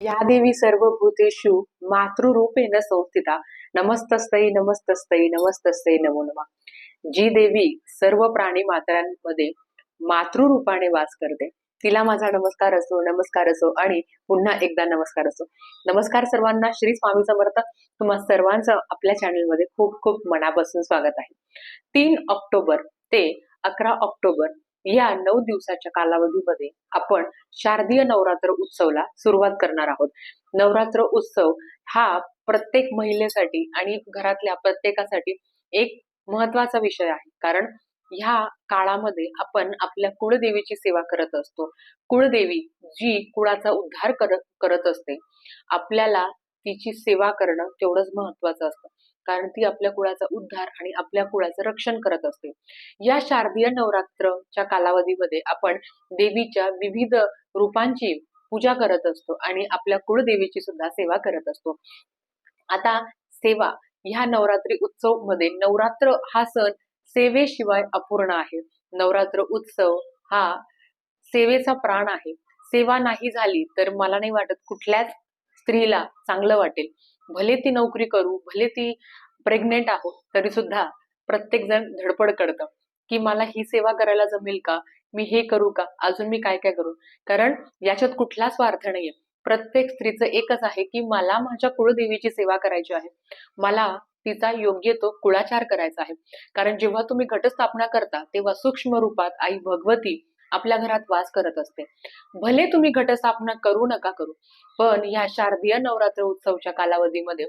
या देवी सर्व भूतेषु मातृरूपेण संस्थिता. नमस्तस्तै नमस्तस्तै नमस्तस्तै नमो नमः. जी देवी सर्व प्राणी मात्रांमध्ये मातृरूपाने वास करते. तिला माझा नमस्कार असो नमस्कार असो आणि पुन्हा एकदा नमस्कार असो. नमस्कार सर्वांना श्री स्वामी समर्थ तुम्हा सर्वांचं आपल्या चॅनलमध्ये खूप खूप मनापासून स्वागत आहे. तीन ऑक्टोबर ते अकरा ऑक्टोबर या नऊ दिवसाच्या कालावधीमध्ये आपण शारदीय नवरात्र उत्सवला सुरुवात करणार आहोत. नवरात्र उत्सव हा प्रत्येक महिलेसाठी आणि घरातल्या प्रत्येकासाठी एक महत्त्वाचा विषय आहे. कारण ह्या काळामध्ये आपण आपल्या कुळदेवीची सेवा करत असतो. कुळदेवी जी कुळाचा उद्धार करत करत असते आपल्याला तिची सेवा करणं तेवढंच महत्वाचं असतं. कारण ती आपल्या कुळाचा उद्धार आणि आपल्या कुळाचं रक्षण करत असते. या शारदीय नवरात्रच्या कालावधीमध्ये आपण देवीच्या विविध रूपांची पूजा करत असतो आणि आपल्या कुळदेवीची सुद्धा सेवा करत असतो. आता सेवा ह्या नवरात्री उत्सवमध्ये नवरात्र हा सण सेवेशिवाय अपूर्ण आहे. नवरात्र उत्सव हा सेवेचा प्राण आहे. सेवा नाही झाली तर मला नाही वाटत कुठल्याच स्त्रीला चांगलं वाटेल. भले ती नोकरी करू भले ती प्रेग्नेंट आहो तरी सुद्धा प्रत्येक जण धडपड करतं की मला ही सेवा करायला जमेल का? मी हे करू का? अजून मी काय काय करू? कारण याच्यात कुठला स्वार्थ नाहीये. प्रत्येक स्त्रीचं एकच आहे की मला माझ्या कुळदेवीची सेवा करायची आहे. मला तिचा योग्य तो कुळाचार करायचा आहे. कारण जेव्हा तुम्ही घटस्थापना करता तेव्हा सूक्ष्म रूपात आई भगवती आपल्या घरात वास करत असते. भले तुम्ही घटस्थापना करू नका करू पण या शारदीय नवरात्र उत्सवच्या कालावधीमध्ये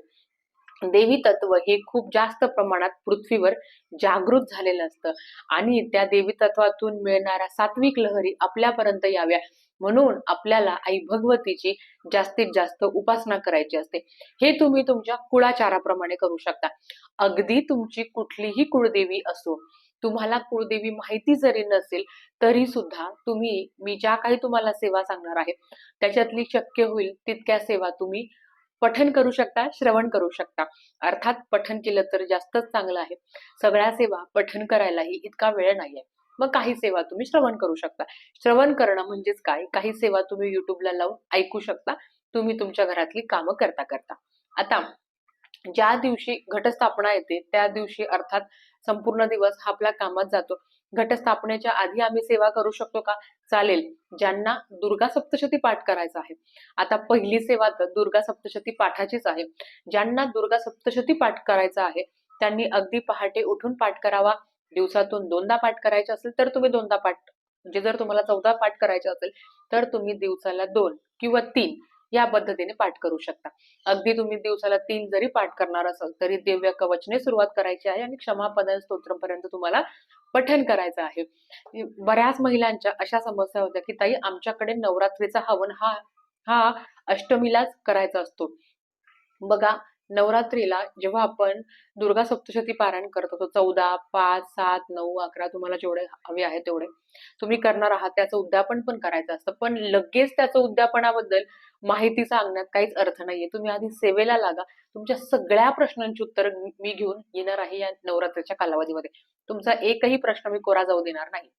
देवी तत्व हे खूप जास्त प्रमाणात पृथ्वीवर जागृत झालेलं असतं. आणि त्या देवी तत्वातून मिळणाऱ्या सात्विक लहरी आपल्यापर्यंत याव्या. म्हणून आपल्याला आई भगवतीची जास्तीत जास्त उपासना करायची असते. हे तुम्ही तुमच्या कुळाचाराप्रमाणे करू शकता. अगदी तुमची कुठलीही कुळदेवी असो तुम्हाला कुळदेवी माहिती जरी नसेल तरी सुद्धा तुम्ही मी ज्या काही तुम्हाला सेवा सांगणार आहे त्याच्यातली शक्य होईल तितक्या सेवा तुम्ही पठन करू शकता श्रवण करू शकता. अर्थात पठन केलं तर जास्तच चांगलं आहे. सगळ्या सेवा पठन करायलाही इतका वेळ नाहीये. मग काही सेवा तुम्ही श्रवण करू शकता. श्रवण करणं म्हणजेच काय? काही सेवा तुम्ही युट्यूबला लावून ऐकू शकता. तुम्ही तुमच्या घरातली कामं करता करता आता ज्या दिवशी घटस्थापना येते त्या दिवशी अर्थात संपूर्ण दिवस हा आपल्या कामात जातो. घटस्थापनेच्या आधी आम्ही सेवा करू शकतो का? चालेल. ज्यांना दुर्गा सप्तशती पाठ करायचा आहे. आता पहिली सेवा तर दुर्गा सप्तशती पाठाचीच आहे. ज्यांना दुर्गा सप्तशती पाठ करायचा आहे त्यांनी अगदी पहाटे उठून पाठ करावा. दिवसातून दोनदा पाठ करायचे असेल तर तुम्ही दोनदा पाठ म्हणजे जर तुम्हाला चौदा पाठ करायचे असेल तर तुम्ही दिवसाला दोन किंवा तीन या पद्धतीने पाठ करू शकता. अगदी तुम्ही दिवसाला तीन जरी पाठ करणार असाल तरी दिव्य कवचने सुरुवात करायची आहे आणि क्षमापदन स्तोत्रपर्यंत तुम्हाला पठन करायचं आहे. बऱ्याच महिलांच्या अशा समस्या होत्या की ताई आमच्याकडे नवरात्रीचा हवन हा हा अष्टमीलाच करायचा असतो. बघा नवरात्रीला जेव्हा आपण दुर्गा सप्तशती पारायण करत होतो चौदा पाच सात नऊ अकरा तुम्हाला जेवढे हवे आहे तेवढे तुम्ही करणार आहात त्याचं उद्यापन पण करायचं असतं. पण लगेच त्याचं उद्यापनाबद्दल माहिती सांगण्यात काहीच अर्थ नाहीये. तुम्ही आधी सेवेला लागा. तुमच्या सगळ्या प्रश्नांची उत्तर मी घेऊन येणार आहे या नवरात्रीच्या कालावधीमध्ये. तुमचा एकही प्रश्न मी कोरा जाऊ देणार नाही.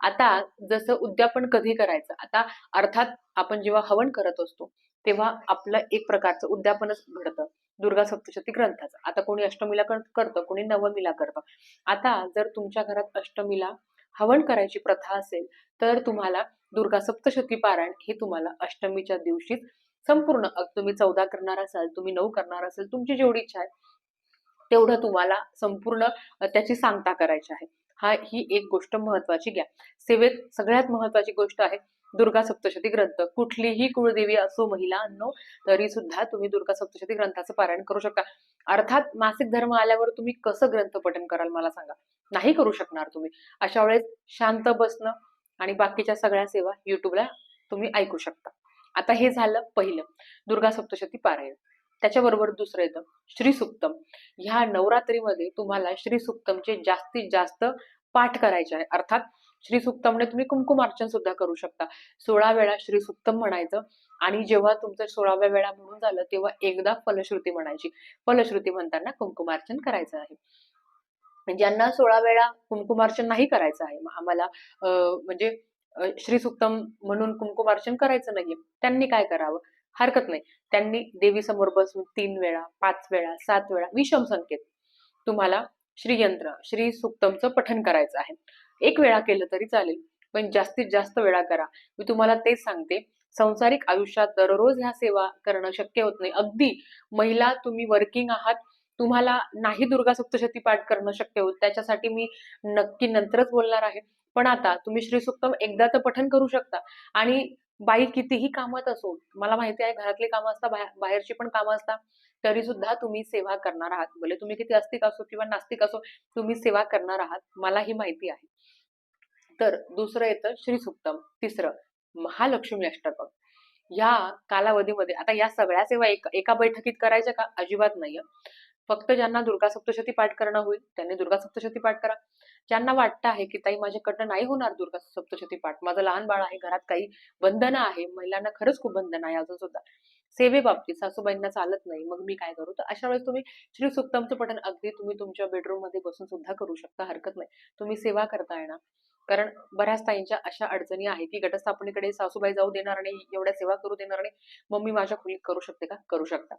आता जसं उद्यापन कधी करायचं? आता अर्थात आपण जेव्हा हवन करत असतो तेव्हा आपलं एक प्रकारचं उद्यापनच घडतं. दुर्गा सप्तशती ग्रंथाचं. आता कोणी अष्टमीला करतं कोणी नवमीला करतं. आता जर तुमच्या घरात अष्टमीला हवन करायची प्रथा असेल तर तुम्हाला दुर्गा सप्तशती पारायण हे तुम्हाला अष्टमीच्या दिवशीच संपूर्ण तुम्ही चौदा करणार असाल तुम्ही नऊ करणार असाल तुमची जेवढी इच्छा आहे तेवढं तुम्हाला संपूर्ण त्याची सांगता करायची आहे. हा ही एक गोष्ट महत्वाची घ्या. सेवेत सगळ्यात महत्वाची गोष्ट आहे दुर्गा सप्तशती ग्रंथ. कुठलीही कुळदेवी असो महिला अन्नो तरी सुद्धा तुम्ही दुर्गा सप्तशती ग्रंथाचं पारायण करू शकता. अर्थात मासिक धर्म आल्यावर तुम्ही कसं ग्रंथ पठन कराल मला सांगा. नाही करू शकणार तुम्ही. अशा वेळेस शांत बसणं आणि बाकीच्या सगळ्या सेवा युट्यूबला तुम्ही ऐकू शकता. आता हे झालं पहिलं दुर्गा सप्तशती पारायण. त्याच्याबरोबर दुसरं येतं श्रीसुक्तम. ह्या नवरात्रीमध्ये तुम्हाला श्री सुक्तमचे जास्तीत जास्त पाठ करायचे आहे. अर्थात श्री सुक्तमने तुम्ही कुंकुमार्चन सुद्धा करू शकता. सोळा वेळा श्रीसुक्तम म्हणायचं आणि जेव्हा तुमचं सोळाव्या वेळा म्हणून झालं तेव्हा एकदा फलश्रुती म्हणायची. फलश्रुती म्हणताना कुंकुमार्चन करायचं आहे. ज्यांना सोळा वेळा कुंकुमार्चन नाही करायचं आहे आम्हाला म्हणजे श्रीसुक्तम म्हणून कुंकुमार्चन करायचं नाहीये त्यांनी काय करावं? हरकत नाही. त्यांनी देवी समोर बसून तीन वेळा पाच वेळा सात वेळा विषम संकेत. तुम्हाला श्रीयंत्र श्री सुक्तमचं पठन करायचं आहे. एक वेळा केलं तरी चालेल पण जास्तीत जास्त वेळा करा. मी तुम्हाला तेच सांगते. संसारिक आयुष्यात दररोज ह्या सेवा करणं शक्य होत नाही. अगदी महिला तुम्ही वर्किंग आहात तुम्हाला नाही दुर्गा सप्तशती पाठ करणं शक्य होत. त्याच्यासाठी मी नक्की नंतरच बोलणार आहे. पण आता तुम्ही श्री सुक्तम एकदा तर पठन करू शकता. आणि बाई कितीही कामात असो मला माहिती आहे घरातली कामं असतात बाहेर- बाहेरची पण कामं असतात तरी सुद्धा तुम्ही सेवा करणार आहात. भले तुम्ही किती अस्तिक असो किंवा नास्तिक असो तुम्ही सेवा करणार आहात मला ही माहिती आहे. तर दुसरं येतं श्री सुक्तम तिसरं महालक्ष्मी अष्टपक या कालावधीमध्ये आता या सगळ्या सेवा एका एका बैठकीत करायच्या का? अजिबात नाहीये. फक्त ज्यांना दुर्गा सप्तशती पाठ करणं होईल त्यांनी दुर्गा सप्तशती पाठ करा. ज्यांना वाटतं आहे की ताई माझ्याकडनं नाही होणार दुर्गा सप्तशती पाठ माझं लहान बाळ आहे घरात काही बंधनं आहे महिलांना खरंच खूप बंधन आहे अजून सुद्धा. सेवेबाबतीत सासूबाईंना चालत नाही मग मी काय करू? तर अशा वेळेस तुम्ही श्री सुक्तमचं पठण अगदी तुम्ही तुमच्या बेडरूममध्ये बसून सुद्धा करू शकता हरकत नाही. तुम्ही सेवा करता येणार. कारण बऱ्याच ताईंच्या अशा अडचणी आहे की घटस्थापनेकडे सासूबाई जाऊ देणार नाही एवढ्या सेवा करू देणार नाही मग मी माझ्या खोलीत करू शकते का? करू शकता.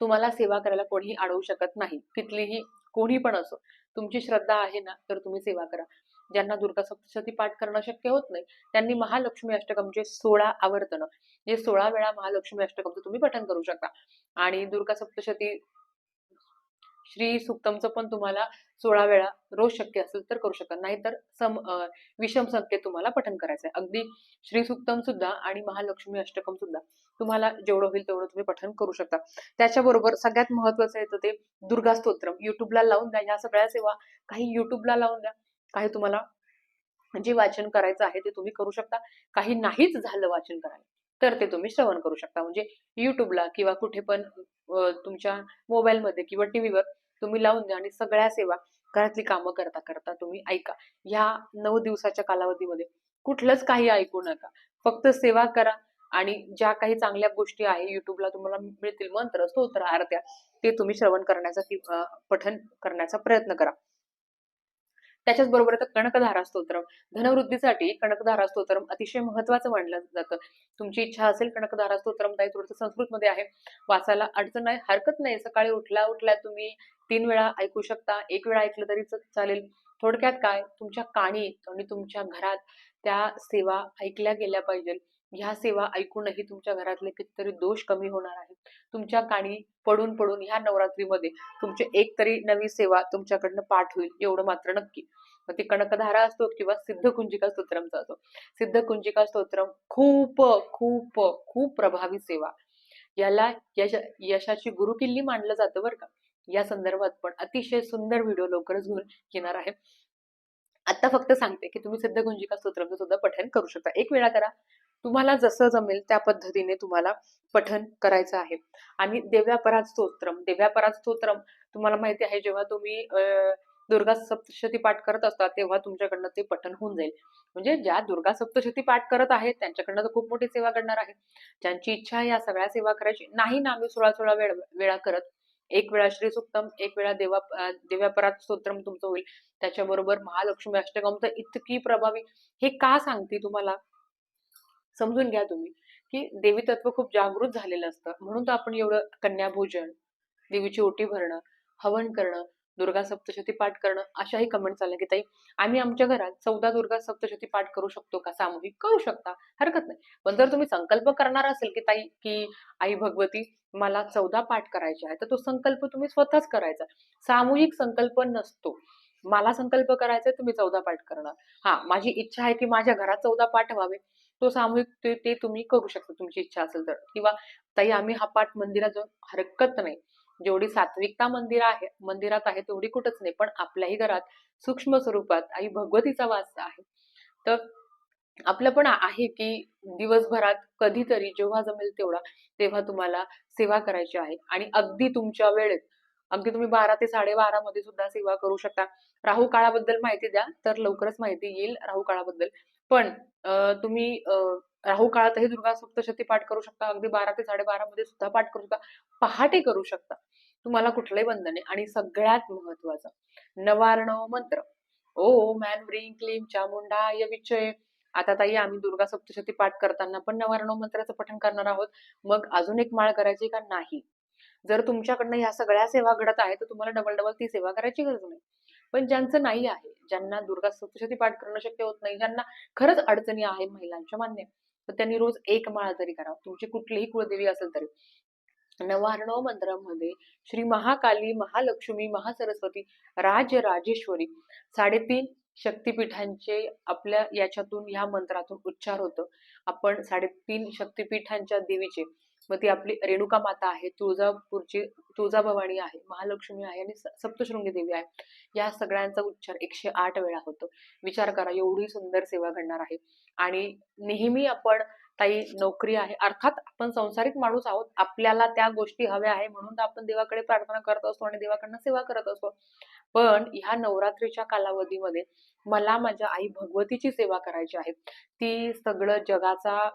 तुम्हाला सेवा करायला कोणीही अडवू शकत नाही. कितलीही कोणी पण असो. तुमची श्रद्धा आहे ना तर तुम्ही सेवा करा. ज्यांना दुर्गा सप्तशती पाठ करणं शक्य होत नाही त्यांनी महालक्ष्मी अष्टकमचे सोळा आवर्तन जे सोळा वेळा महालक्ष्मी अष्टकमचं तुम्ही पठन करू शकता. आणि दुर्गा सप्तशती श्री सुक्तमचं पण तुम्हाला सोळा वेळा रोज शक्य असेल तर करू शकता. नाहीतर सम विषम संख्येत तुम्हाला पठन करायचं आहे अगदी श्री सुक्तम सुद्धा आणि महालक्ष्मी अष्टकम सुद्धा तुम्हाला जेवढं होईल तेवढं तुम्ही पठन करू शकता. त्याच्याबरोबर सगळ्यात महत्वाचं येतं ते दुर्गा स्तोत्रम. युट्यूबला लावून द्या. ह्या सगळ्या सेवा काही युट्यूबला लावून द्या. काही तुम्हाला जे वाचन करायचं आहे ते तुम्ही करू शकता. काही नाहीच झालं वाचन करायला तर ते तुम्ही श्रवण करू शकता. म्हणजे युट्यूबला किंवा कुठे पण तुमच्या मोबाईलमध्ये किंवा टीव्हीवर तुम्ही लावून द्या आणि सगळ्या सेवा घरातली कामं करता करता तुम्ही ऐका. ह्या नऊ दिवसाच्या कालावधीमध्ये कुठलंच काही ऐकू नका. फक्त सेवा करा आणि ज्या काही चांगल्या गोष्टी आहे युट्यूबला तुम्हाला मिळतील मंत्र स्तोत्र आरत्या ते तुम्ही श्रवण करण्याचा पठन करण्याचा प्रयत्न करा. त्याच्याच बरोबर आता कणकधारा स्तोत्रम. धनवृद्धीसाठी कणकधारा स्तोत्रम अतिशय महत्वाचं मानलं जातं. तुमची इच्छा असेल कणकधारा स्तोत्रम ताई थोडंसं संस्कृतमध्ये आहे. वाचायला अडचण नाही हरकत नाही. सकाळी उठला उठल्या तुम्ही तीन वेळा ऐकू शकता. एक वेळा ऐकलं तरी चालेल. थोडक्यात काय? तुमच्या काणी आणि तुमच्या घरात त्या सेवा ऐकल्या गेल्या पाहिजेत ह्या सेवा ऐकूनही तुमच्या घरातले कितीतरी दोष कमी होणार आहेत. तुमच्या काणी पडून पडून ह्या नवरात्रीमध्ये तुमची एक तरी नवी सेवा तुमच्याकडनं पाठ होईल एवढं मात्र नक्की. मग ती कणकधारा असतो किंवा सिद्ध कुंजिका स्तोत्रमचा असतो. सिद्ध कुंजिका स्तोत्रम खूप खूप खूप प्रभावी सेवा. याला यश यशाची गुरुकिल्ली मानलं जातं बरं का. या संदर्भात पण अतिशय सुंदर व्हिडिओ लवकरच घेऊन येणार आहे. आता फक्त सांगते की तुम्ही सिद्ध कुंजिका स्तोत्रमचं सुद्धा पठण करू शकता. एक वेळा करा. तुम्हाला जसं जमेल त्या पद्धतीने तुम्हाला पठन करायचं आहे. आणि देव्यापराध स्तोत्रम देव्यापराध स्तोत्रम तुम्हाला माहिती आहे जेव्हा तुम्ही दुर्गा सप्तशती पाठ करत असता तेव्हा तुमच्याकडनं ते पठन होऊन जाईल. म्हणजे ज्या दुर्गा सप्तशती पाठ करत आहेत त्यांच्याकडनं तर खूप मोठी सेवा करणार आहे. ज्यांची इच्छा आहे या सगळ्या सेवा करायची नाही ना आम्ही सोळा सोळा वेळ वेळा करत. एक वेळा श्री सुक्तम एक वेळा देवा देव्यापरात देव्यापराध स्तोत्रम तुमचं होईल. त्याच्याबरोबर महालक्ष्मी अष्टकम तर इतकी प्रभावी. हे का सांगते तुम्हाला? समजून घ्या तुम्ही की देवी तत्व खूप जागृत झालेलं असतं. म्हणून तर आपण एवढं कन्याभोजन देवीची ओटी भरणं हवन करणं दुर्गा सप्तशती पाठ करणं अशाही कमेंट्स आल्या की ताई आम्ही आमच्या घरात चौदा दुर्गा सप्तशती पाठ करू शकतो का? सामूहिक करू शकता? हरकत नाही. पण जर तुम्ही संकल्प करणार असेल की ताई की आई भगवती मला चौदा पाठ करायचे आहे तर तो संकल्प तुम्ही स्वतःच करायचा. सामूहिक संकल्प नसतो. मला संकल्प करायचा आहे तुम्ही चौदा पाठ करणार. हा माझी इच्छा आहे की माझ्या घरात चौदा पाठ व्हावे. तो सामूहिक ते, ते तुम्ही करू शकता तुमची इच्छा असेल तर. किंवा ताई आम्ही हा पाठ मंदिरात जाऊन हरकत नाही. जेवढी सात्विकता मंदिर आहे मंदिरात आहे तेवढी कुठंच नाही. पण आपल्याही घरात सूक्ष्म स्वरूपात आई भगवतीचा वास आहे. तर आपलं पण आहे की दिवसभरात कधीतरी जेव्हा जमेल तेवढा तेव्हा तुम्हाला सेवा करायची आहे. आणि अगदी तुमच्या वेळेत अगदी तुम्ही बारा ते साडेबारा मध्ये सुद्धा सेवा करू शकता. राहू काळाबद्दल माहिती द्या तर लवकरच माहिती येईल राहू काळाबद्दल. पण तुम्ही राहू राहू काळातही दुर्गा सप्तशती पाठ करू शकता. अगदी बारा ते साडेबारा मध्ये सुद्धा पाठ करू शकता. पहाटे करू शकता. तुम्हाला कुठलंही बंधन नाही. आणि सगळ्यात महत्वाचं नवार्णव मंत्र. ओ मॅन ब्रिंग क्लीम चामुंडाय विचय. आता ताई आम्ही दुर्गा सप्तशती पाठ करताना पण नवारणव मंत्राचं पठण करणार आहोत. मग अजून एक माळ करायची का? नाही. जर तुमच्याकडनं ह्या सगळ्या सेवा घडत आहे तर तुम्हाला डबल डबल ती सेवा करायची गरज नाही. पण ज्यांचं नाही आहे ज्यांना दुर्गा सप्तशती पाठ करणं शक्य होत नाही ज्यांना खरंच अडचणी आहे महिलांच्या मान्य तर त्यांनी रोज एक माळ तरी करावं. तुमची कुठलीही कुळदेवी असेल तरी. नवार्णव मंत्रामध्ये श्री महाकाली महालक्ष्मी महासरस्वती राजराजेश्वरी साडेतीन शक्तिपीठांचे आपल्या याच्यातून ह्या मंत्रातून उच्चार होतो. आपण साडेतीन शक्तिपीठांच्या देवीचे मग ती आपली रेणुका माता आहे तुळजापूरची तुळजाभवानी आहे महालक्ष्मी आहे आणि स- सप्तशृंगी देवी आहे. या सगळ्यांचा उच्चार एकशे आठ वेळा होतो. विचार करा एवढी सुंदर सेवा घडणार आहे. आणि नेहमी आपण ताई नोकरी आहे अर्थात आपण संसारिक माणूस आहोत आपल्याला त्या गोष्टी हव्या आहे म्हणून तर आपण देवाकडे प्रार्थना करत असतो आणि देवाकडनं सेवा करत असतो. पण ह्या नवरात्रीच्या कालावधीमध्ये मला माझ्या आई भगवतीची सेवा करायची आहे. ती सगळं जगाचा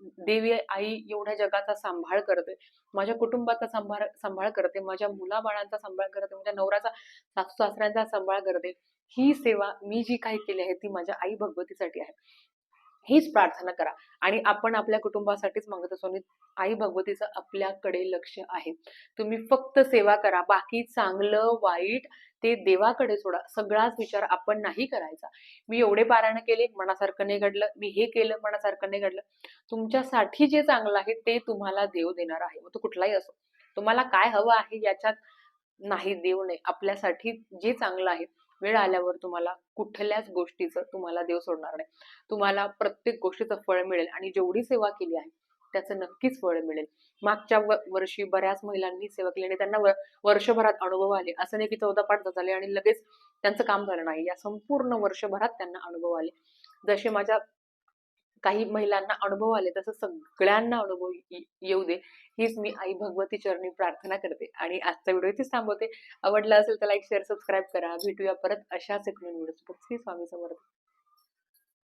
देवी आई एवढ्या जगाचा सांभाळ करते. माझ्या कुटुंबाचा सांभाळ सांभाळ करते. माझ्या मुलाबाळांचा सांभाळ करते. माझ्या नवऱ्याचा सासू सासऱ्यांचा सांभाळ करते. ही सेवा मी जी काही केली आहे ती माझ्या आई भगवतीसाठी आहे. हीच प्रार्थना करा. आणि आपण आपल्या कुटुंबासाठीच मागत असो आणि आई भगवतीचं आपल्याकडे लक्ष आहे. तुम्ही फक्त सेवा करा. बाकी चांगलं वाईट ते देवाकडे सोडा. सगळाच विचार आपण नाही करायचा. मी एवढे पारायण केले मनासारखं नाही घडलं. मी हे केलं मनासारखं नाही घडलं. तुमच्यासाठी जे चांगलं आहे ते तुम्हाला देव देणार आहे. मग तो कुठलाही असो. तुम्हाला काय हवं आहे याच्यात नाही देव नाही. आपल्यासाठी जे चांगलं आहे वेळ आल्यावर तुम्हाला कुठल्याच गोष्टीचं तुम्हाला देव सोडणार नाही. तुम्हाला प्रत्येक गोष्टीचं फळ मिळेल. आणि जेवढी सेवा केली आहे त्याचं नक्कीच फळ मिळेल. मागच्या वर्षी बऱ्याच महिलांनी सेवा केली आणि त्यांना वर्षभरात अनुभव आले. असं नाही की चौदा पाठ झाले आणि लगेच त्यांचं काम झालं नाही. या संपूर्ण वर्षभरात त्यांना अनुभव आले. जसे माझ्या काही महिलांना अनुभव आले तसं सगळ्यांना अनुभव येऊ दे. हीच मी आई भगवती चरणी प्रार्थना करते आणि आजचा व्हिडिओ इथेच थांबवते. आवडला असेल तर लाईक शेअर सबस्क्राईब करा. भेटूया परत अशाच एक नवीन व्हिडिओ श्री स्वामी समर्थ.